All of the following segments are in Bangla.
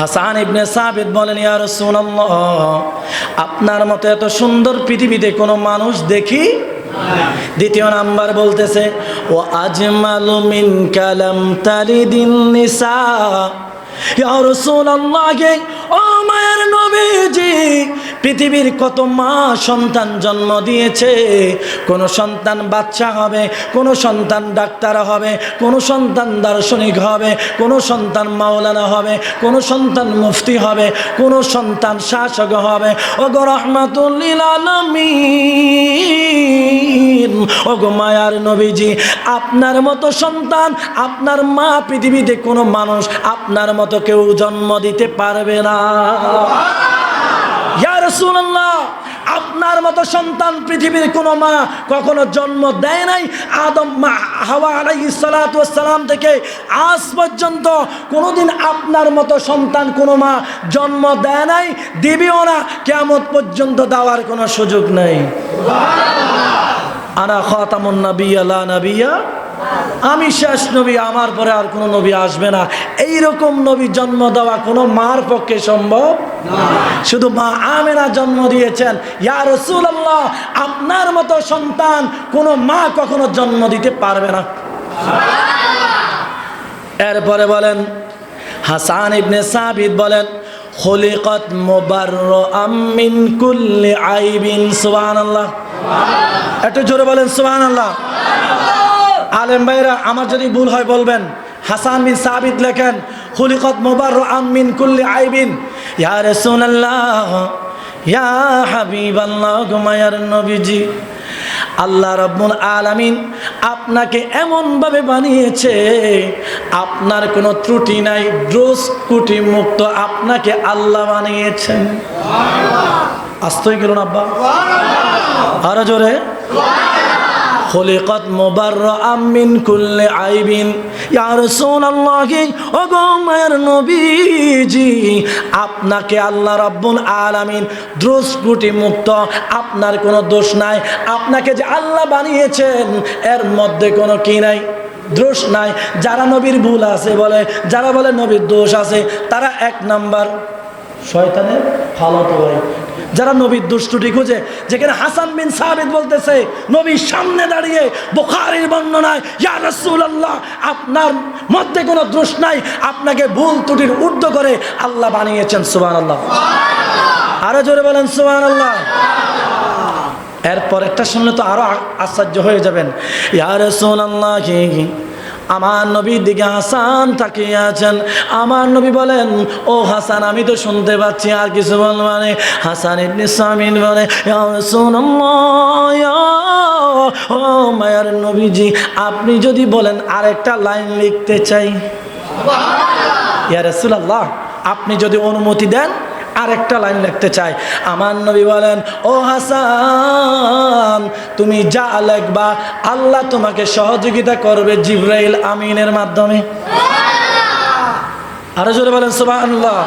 হাসান ইবনে সাবিদ বলেন, ইয়া রাসূলুল্লাহ, আপনার মতো এত সুন্দর পৃথিবীতে কোনো মানুষ দেখি দ্বিতীয় নাম্বার বলতেছে ও আজমালু মিন কালাম তালিদিন নিসা। ইয়া রাসূলুল্লাহ ও মায়ের নবীজি পৃথিবীর কত মা সন্তান জন্ম দিয়েছে। কোন সন্তান বাচ্চা হবে, কোন সন্তান ডাক্তার হবে, কোন সন্তান দার্শনিক হবে, কোন সন্তান মাওলানা হবে, কোন সন্তান মুফতি হবে, কোন সন্তান শাসক হবে। ওগো রহমাতুল্লিল আলামিন, ওগো মায়ার নবীজি, আপনার মতো সন্তান, আপনার মা পৃথিবীতে কোনো মানুষ আপনার মতো কেউ জন্ম দিতে পারবে না। আপনার মতো সন্তান পৃথিবীর কোনো মা কখনো জন্ম দেয় নাই? আদম, মা, হাওয়া আলাইহিস সালাতু সালাম থেকে আজ পর্যন্ত কোনোদিন আপনার মতো সন্তান কোনো মা জন্ম দেয় নাই? দিবেও না, কিয়ামত পর্যন্ত দেওয়ার কোনো সুযোগ নেই। আনা খাতামুন নাবিয়্যা, লা নাবিয়্যা। আমি শেষ নবী, আমার পরে আর কোনো নবী আসবে না। এই রকম নবী জন্ম দেওয়া কোনো মার পক্ষে সম্ভব শুধু মা আমেনা জন্ম দিয়েছেন। ইয়া রাসূলুল্লাহ, আপনার মতো সন্তান কোনো মা কখনো জন্ম দিতে পারবে না। এরপরে বলেন, হাসান ইবনে সাবিত বলেন, খলিকত মুবাররাম মিন কুল্লি আইবিন সুবহানাল্লাহ। একটু জোরে বলেন, সুবহানাল্লাহ। আলেম ভাইরা আমার যদি ভুল হয় বলবেন। হাসান বিন সাবিত লেখেন, খুলিকত মোবার আমিন কুল্লি আইবিন। ইয়া রাসূলুল্লাহ, ইয়া হাবিবাল্লাহ গুমায়ার নবীজি। আল্লাহ রব্বুল আলামিন আপনাকে এমনভাবে বানিয়েছে, আপনার কোনো ত্রুটি নাই ড্রোস কুটি মুক্ত আপনাকে আল্লাহ বানিয়েছেন। আসতেই গেল আব্বা। আরও জোরে। খলিকত মুবাররাম মিন কুল্লি আইবিন। ইয়া রাসূলুল্লাহ, ওগো মায়ের নবীজি, আপনাকে আল্লাহ রাব্বুল আলামিন দোষ ত্রুটি মুক্ত, আপনার কোনো দোষ নাই। আপনাকে যে আল্লাহ বানিয়েছেন, এর মধ্যে কোনো কি নাই? দোষ নাই। যারা নবীর ভুল আছে বলে, যারা বলে নবীর দোষ আছে, তারা এক নাম্বার। শয়তানের ফালতো ভাই যারা নবীর দুষ্টুটি খুঁজে, যেখানে হাসান বিন সাবিদ বলতেছে নবীর সামনে দাঁড়িয়ে বোখারির বর্ণনায়, ইয়া আপনার মধ্যে কোনো দোষ নাই, আপনাকে ভুল ত্রুটির ঊর্ধ্ব করে আল্লাহ বানিয়েছেন সুবান আল্লাহ আরও জোরে বলেন সুবান আল্লাহ এরপর একটা শুনলে তো আরও আশ্চর্য হয়ে যাবেন, ইয়া রাসূলুল্লাহ আমার নবীর দিকে হাসান তাকিয়ে আছেন আমার নবী বলেন, ও হাসান, আমি তো শুনতে পাচ্ছি আর কিছু বল মানে হাসান ইবনে সামিন বলে ও মায়ার নবীজি, আপনি যদি বলেন আরেকটা লাইন লিখতে চাই। ইয়া রাসূলুল্লাহ, আপনি যদি অনুমতি দেন আরেকটা লাইন লিখতে চাই। আমার নবী বলেন ও হাসান তুমি যা লেখবা আল্লাহ তোমাকে সহযোগিতা করবে জিব্রাইল আমিনের মাধ্যমে। আরও জোরে বলেন সুবহানাল্লাহ।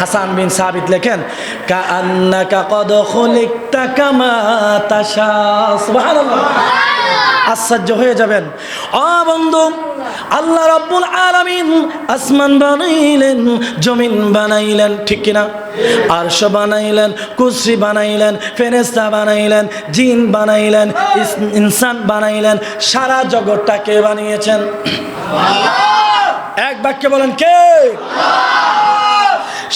হাসান বিন সাবিত লেখেন কাআন্নাকা কদ খুলিকতা কামা তাশা। সুবহানাল্লাহ। আশ্চর্য হয়ে যাবেন। অ বন্ধু আল্লাহ রাব্বুল আলামিন আসমান বানাইলেন, জমিন বানাইলেন, ঠিক কিনা? আরশ বানাইলেন কুরসি বানাইলেন, ফেরেশতা বানাইলেন, জিন বানাইলেন ইনসান বানাইলেন, সারা জগৎটাকে বানিয়েছেন? এক বাক্যে বলেন, কে?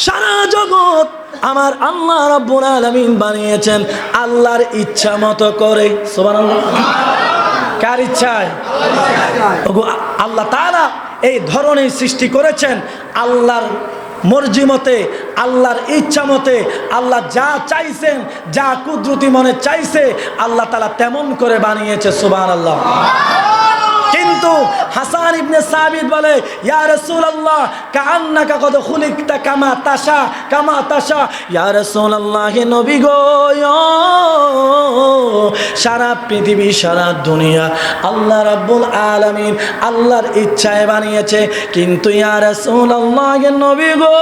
সারা জগৎ আমার আল্লাহ রাব্বুল আলামিন বানিয়েছেন, আল্লাহর ইচ্ছা মতো করে। সুবহানাল্লাহ। কার ইচ্ছায়? আল্লাহ তারা এই ধরনের সৃষ্টি করেছেন। আল্লাহর মর্জি মতে, আল্লাহর ইচ্ছা মতে, আল্লাহ যা চাইছেন, যা কুদরতি মনে চাইছে, আল্লাহ তালা তেমন করে বানিয়েছে, সুবহানাল্লাহ। কিন্তু হাসান ইবনে সাবিত বলে, ইয়া রাসূলুল্লাহ, কাআন্নাকা কদ খুলিকতা কামা তাশা কামা তাশা। ইয়া রাসূলুল্লাহ নবী গো সারা পৃথিবী, সারা দুনিয়া আল্লাহ রাব্বুল আলামিন আল্লাহর ইচ্ছায় বানিয়েছে। কিন্তু ইয়া রাসূলুল্লাহ নবী গো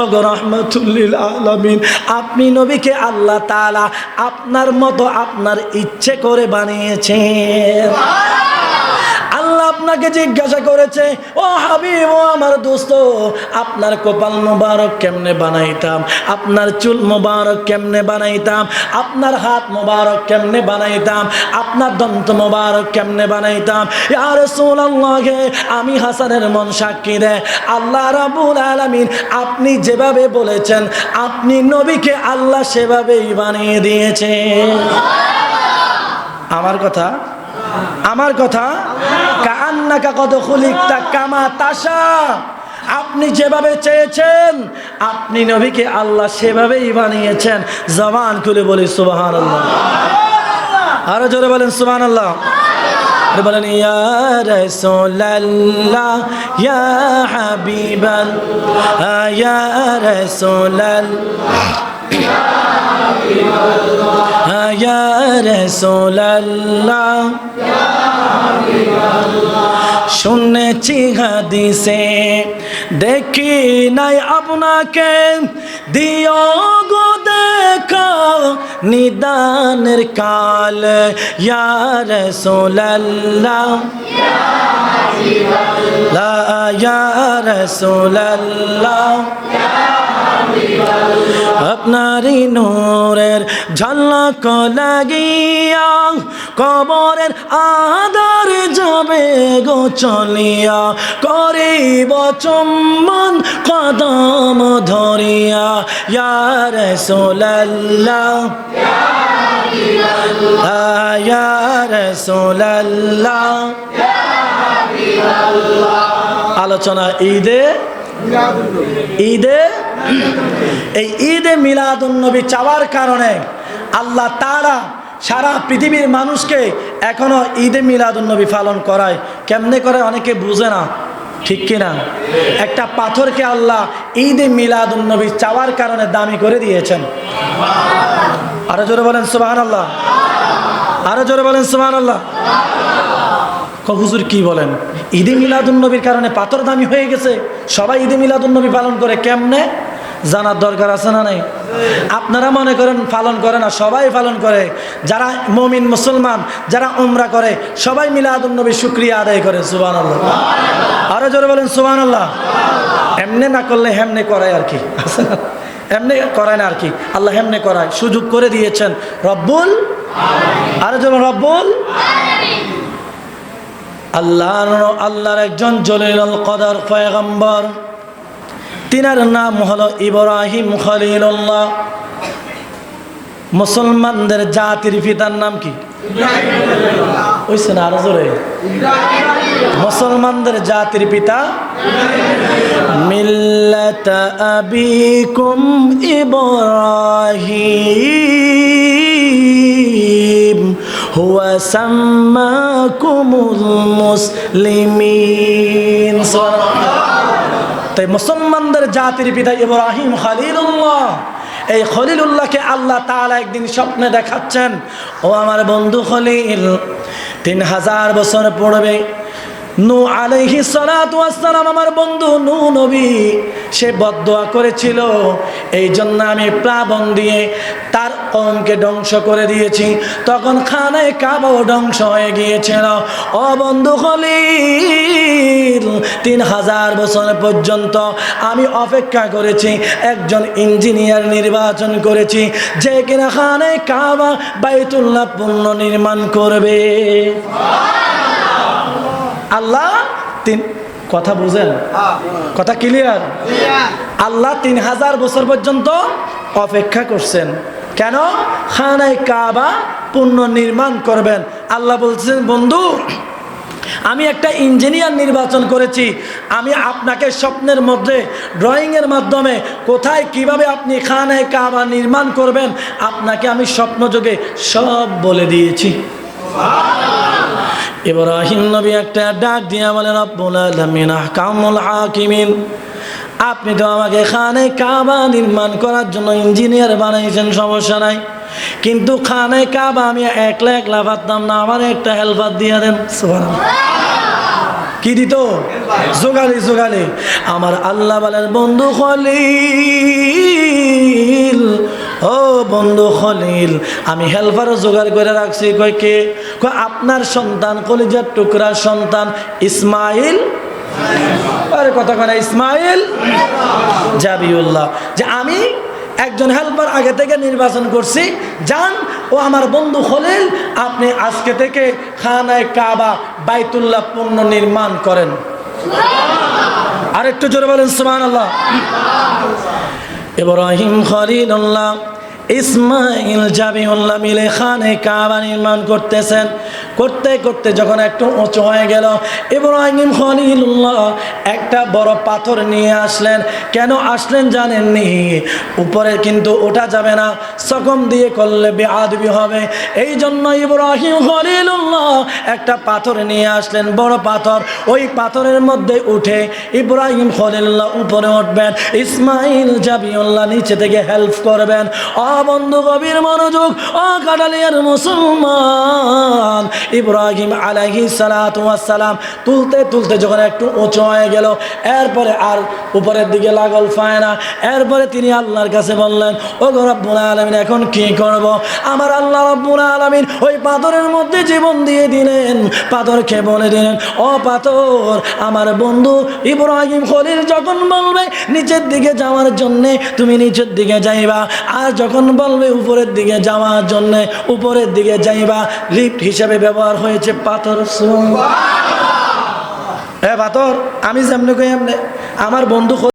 ও গো রহমাতুল্লিল আলামিন, আপনি নবীকে আল্লাহ তাআলা আপনার মতো আপনার ইচ্ছে করে বানিয়েছেন। আল্লাহ আপনাকে জিজ্ঞাসা করেছে, ও হাবিব, ও আমার দোস্ত, আপনার কপাল মোবারক কেমনে বানাইতাম? আপনার চুল মোবারক কেমনে বানাইতাম? আপনার হাত মোবারক কেমনে বানাইতাম? আপনার দন্ত মোবারক কেমনে বানাইতাম? আর সোলাল্লাহে আমি হাসানের মন সাক্ষী দেয় আল্লাহ রাবুল আলামিন, আপনি যেভাবে বলেছেন, আপনি নবীকে আল্লাহ সেভাবেই বানিয়ে দিয়েছে আমার কথা আমার কথা কান্নাকা কত খুলিকটা কামা তাসা আপনি যেভাবে চেয়েছেন, আপনি নবীকে আল্লাহ সেভাবেই বানিয়েছেন। জবান খুলে বলি সুবাহান আল্লাহ আরও জোরে বলেন সুবাহান আল্লাহ বলেন, ইয়া রাসূলুল্লাহ, ইয়া হাবিবাল ইয়া রাসূলুল্লাহ। রাসূলুল্লাহ। শুনেছি হাদিসে, দেখি নাই আপনাকে, দিও গো দেখা নিদানের কাল। ইয়া রাসূলুল্লাহ। লা ইয়া রাসূলুল্লাহ। আপনারই নূরের ঝলক লাগিয়া কবরের আদার যাবে গো চলিয়া, করিব চম্বন কদম ধরিয়া। ইয়ার সোলাল্লাহ ইয়ার সোলাল্লাহ আলোচনা ঈদে ঈদে এই ঈদে মিলাদুন্নবী চাওয়ার কারণে আল্লাহ তারা সারা পৃথিবীর মানুষকে এখনও ঈদে মিলাদুন্নবী পালন করায়। কেমনে করে অনেকে বুঝে না? ঠিক কিনা? একটা পাথরকে আল্লাহ ঈদে মিলাদুন্নবী চাওয়ার কারণে দামি করে দিয়েছেন। আরও জোরে বলেন সুবাহান আল্লাহ আরও জোরে বলেন সুবাহান আল্লাহ হুজুর কি বলেন? ঈদে মিলাদুন্নবীর কারণে পাথর দামি হয়ে গেছে। সবাই ঈদে মিলাদুন্নবী পালন করে কেমনে? জানার দরকার আছে না নাই? আপনারা মনে করেন পালন করে না, সবাই পালন করে। যারা মমিন মুসলমান, যারা উমরা করে, সবাই মিলাদুন্নবী শুক্রিয়া আদায় করে সুবান আল্লাহ আরও জোরে বলেন সুবান আল্লাহ এমনে না করলে হেমনে করায় আর কি? এমনি করায় না আর কি। আল্লাহ হেমনে করায়, সুযোগ করে দিয়েছেন। রব্বুল আরও জোরে রব্বুল আল্লাহ আল্লাহর একজন জলিল কদার পয়গম্বর। তিনার নাম হলো ইব্রাহিম খলিল্লাহ মুসলমানদের জাতির পিতার নাম কি? মুসলমানদের জাতির পিতা মিল্লাত আবিকুম ইব্রাহিম, হুয়া সাম্মাকুমুল মুসলিমিন। তাই মুসলমানদের জাতির পিতা ইব্রাহিম খালিলুল্লাহ। এই খলিলুল্লাহকে আল্লাহ তাআলা একদিন স্বপ্নে দেখাচ্ছেন। ও আমার বন্ধু খলিল, তিন হাজার বছর পড়বে নু আলাইহি সালাম আমার বন্ধু নু নবী, সে বদদোয়া করেছিল। এই জন্য আমি প্লাবন দিয়ে তার কমকে ধ্বংস করে দিয়েছি। তখন খানায় কাবাও ধ্বংস হয়ে গিয়েছিল। ও বন্ধু খলিল, তিন হাজার বছর পর্যন্ত আমি অপেক্ষা করেছি, একজন ইঞ্জিনিয়ার নির্বাচন করেছি, যে কিনা খানায় কাবা বাইতুল্লাহ পূর্ণ নির্মাণ করবে। আল্লাহ তিন কথা বুঝেন? কথা ক্লিয়ার আল্লাহ তিন হাজার বছর পর্যন্ত অপেক্ষা করছেন। কেন? খানায় কাবা পূর্ণ নির্মাণ করবেন। আল্লাহ বলছেন, বন্ধু, আমি একটা ইঞ্জিনিয়ার নির্বাচন করেছি। আমি আপনাকে স্বপ্নের মধ্যে ড্রয়িংয়ের মাধ্যমে কোথায় কীভাবে আপনি খানায় কাবা নির্মাণ করবেন, আপনাকে আমি স্বপ্নযোগে সব বলে দিয়েছি। ইব্রাহিম নবী একটা ডাক দিয়া বলেন, রব্বুল আলামিন, আহকামুল হাকিমিন, আপনি তো আমাকে খানে কাবা নির্মাণ করার জন্য ইঞ্জিনিয়ার বানাইছেন, সমস্যা নাই। কিন্তু খানে কাবা আমি একলা একলা পারতাম না, আমার একটা হেল্পার দিয়ে দেন। কি দিত? জোগালি জোগালি। আমার আল্লাহ বলেন, বন্ধু খলিল ও বন্ধু খলিল, আমি হেল্পারও জোগাড় করে রাখছি। কয় কে? কয়, আপনার সন্তান, কলিজার টুকরার সন্তান, ইসমাইল। আরে কথা কথা ইসমাইল। জাবিউল্লাহ, যে আমি একজন হেল্পার আগে থেকে নির্বাচন করছি। যান ও আমার বন্ধু খলিল, আপনি আজকে থেকে খানায় কাবা, বাইতুল্লাহ পূর্ণ নির্মাণ করেন। আরেকটু জোরে বলেন সুমান আল্লাহ ইব্রাহিম খলিল্লাহ ইসমাইল জাবিউল্লাহ মিলে খানে কাবা নির্মাণ করতেছেন। করতে করতে যখন একটু উঁচু হয়ে গেল, ইব্রাহিম খলিল্লাহ একটা বড় পাথর নিয়ে আসলেন। কেন আসলেন জানেননি? উপরে কিন্তু ওঠা যাবে না সকম দিয়ে করলে বেআবি হবে। এই জন্য ইব্রাহিম খলিল্লাহ একটা পাথর নিয়ে আসলেন, বড় পাথর। ওই পাথরের মধ্যে উঠে ইব্রাহিম খলিল্লাহ উপরে উঠবেন ইসমাইল জাবিউল্লাহ নিচে থেকে হেল্প করবেন। অবন্ধু গভীর মনোযোগ ও কাটালিয়ার মুসলমান। ইব্রাহিম আলাইহি সালাম তুলতে তুলতে যখন একটু উঁচু হয়ে গেল, এরপরে আর উপরের দিকে লাগল পায় না। এরপরে তিনি আল্লাহর কাছে বললেন ও রব্বুল আলমিন, এখন কি করব? আমার আল্লাহ রব্বুল আলমিন ওই পাথরের মধ্যে জীবন দিয়ে দিলেন। পাথরকে বলে দিলেন, ও পাথর, আমার বন্ধু ইব্রাহিম খলিল যখন বলবে, নিচের দিকে যাওয়ার জন্যে তুমি নিচের দিকে যাইবা, আর যখন বলবে উপরের দিকে যাওয়ার জন্য উপরের দিকে যাইবা লিফট হিসাবে ব্যবহার হয়েছে পাথর। হ্যাঁ পাথর আমি যেমনি কই এমনি আমার বন্ধু